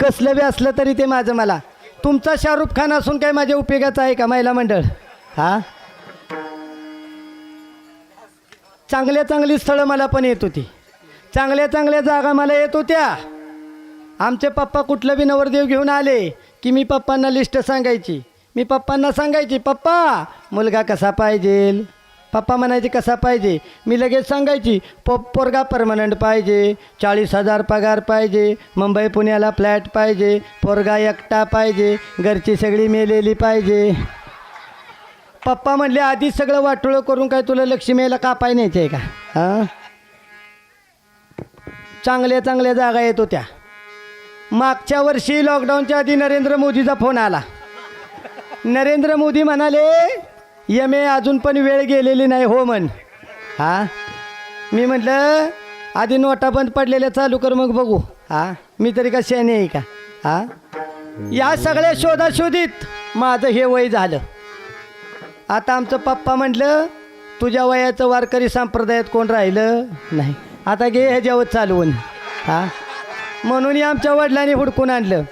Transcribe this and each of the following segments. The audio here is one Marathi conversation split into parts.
कसलं बी असलं तरी ते माझं मला. तुमचा शाहरुख खान असून काय माझ्या उपयोगाचं आहे का महिला मंडळ? हा? चांगल्या चांगली स्थळं मला पण येत होती. चांगल्या चांगल्या जागा मला येत होत्या. आमचे पप्पा कुठलं बी नवरदेव घेऊन आले की मी पप्पांना लिस्ट सांगायची. मी पप्पांना सांगायची पप्पा मुलगा कसा पाहिजे पप्पा म्हणायचे कसा पाहिजे? मी लगेच सांगायची प पोरगा परमनंट पाहिजे चाळीस हजार पगार पाहिजे मुंबई पुण्याला फ्लॅट पाहिजे पोरगा एकटा पाहिजे घरची सगळी मेलेली पाहिजे. पप्पा म्हणले आधीच सगळं वाटोळं करून काय तुला लक्ष्मीला कापाय न्यायचं आहे का? हां? चांगल्या चांगल्या जागा येत होत्या. मागच्या वर्षी लॉकडाऊनच्या आधी नरेंद्र मोदीचा फोन आला. नरेंद्र मोदी म्हणाले एम ए अजून पण वेळ गेलेली नाही हो म्हण. हा? मी म्हटलं आधी नोटा बंद पडलेल्या चालू कर मग बघू. हा? मी तरी का शेणे आहे का? हा? या सगळ्या शोधाशोधीत माझं हे वय झालं. आता आमचं पप्पा म्हटलं तुझ्या वयाचं वारकरी संप्रदायात कोण राहिलं? नाही. आता घे ह्याच्यावर चालवून. हा? म्हणून आमच्या वडिलांनी हुडकून आणलं.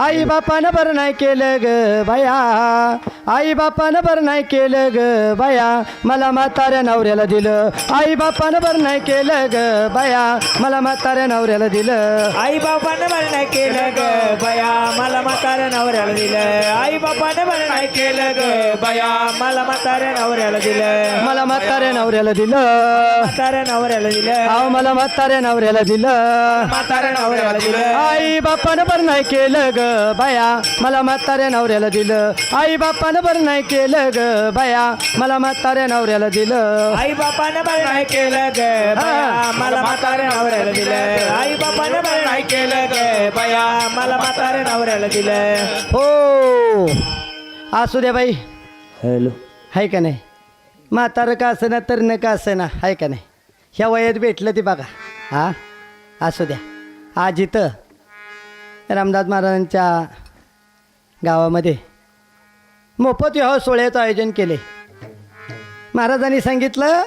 आई बापानं बरं नाही केलं ग बाया. आई बापानं बरं नाही केलं ग बाया. मला म्हाताऱ्या नवऱ्याला दिलं. आई बापानं बरं नाही केलं ग बाया. मला म्हाताऱ्या नवऱ्याला दिलं. आई बापानं मला नाही केलं ग बया. मला म्हाताऱ्या नवऱ्याला दिलं. आई बापानं मला नाही केलं ग बया. मला म्हाताऱ्या नवऱ्याला दिलं. मला म्हाताऱ्या नवऱ्याला दिलं. म्हाताऱ्या नवऱ्याला दिलं. अहो मला म्हाताऱ्या नवऱ्याला दिलं. म्हाताऱ्या नवऱ्याला दिलं. आई बापानं बरं नाही केलं ग बाया. मला म्हाताऱ्या नवऱ्याला दिलं. आई बापानं बरं नाही केलं ग बाया. मला म्हाताऱ्या नवऱ्याला दिलं. आई बापानं मला नाही केलं ग बया. मला म्हाताऱ्या नवऱ्याला दिलं. आई बापानं मला नाही केलं ग बया. मला म्हाताऱ्या नवऱ्याला दिलं. हो. असू द्या बाई. हॅलो. आहे का नाही? म्हातारं का असं ना तर न का असं ना आहे का नाही? ह्या वयात भेटलं ते बघा. हा? असू द्या. आज इथं रामदास महाराजांच्या गावामध्ये मोफत विवाह सोहळ्याचं आयोजन केले. महाराजांनी सांगितलं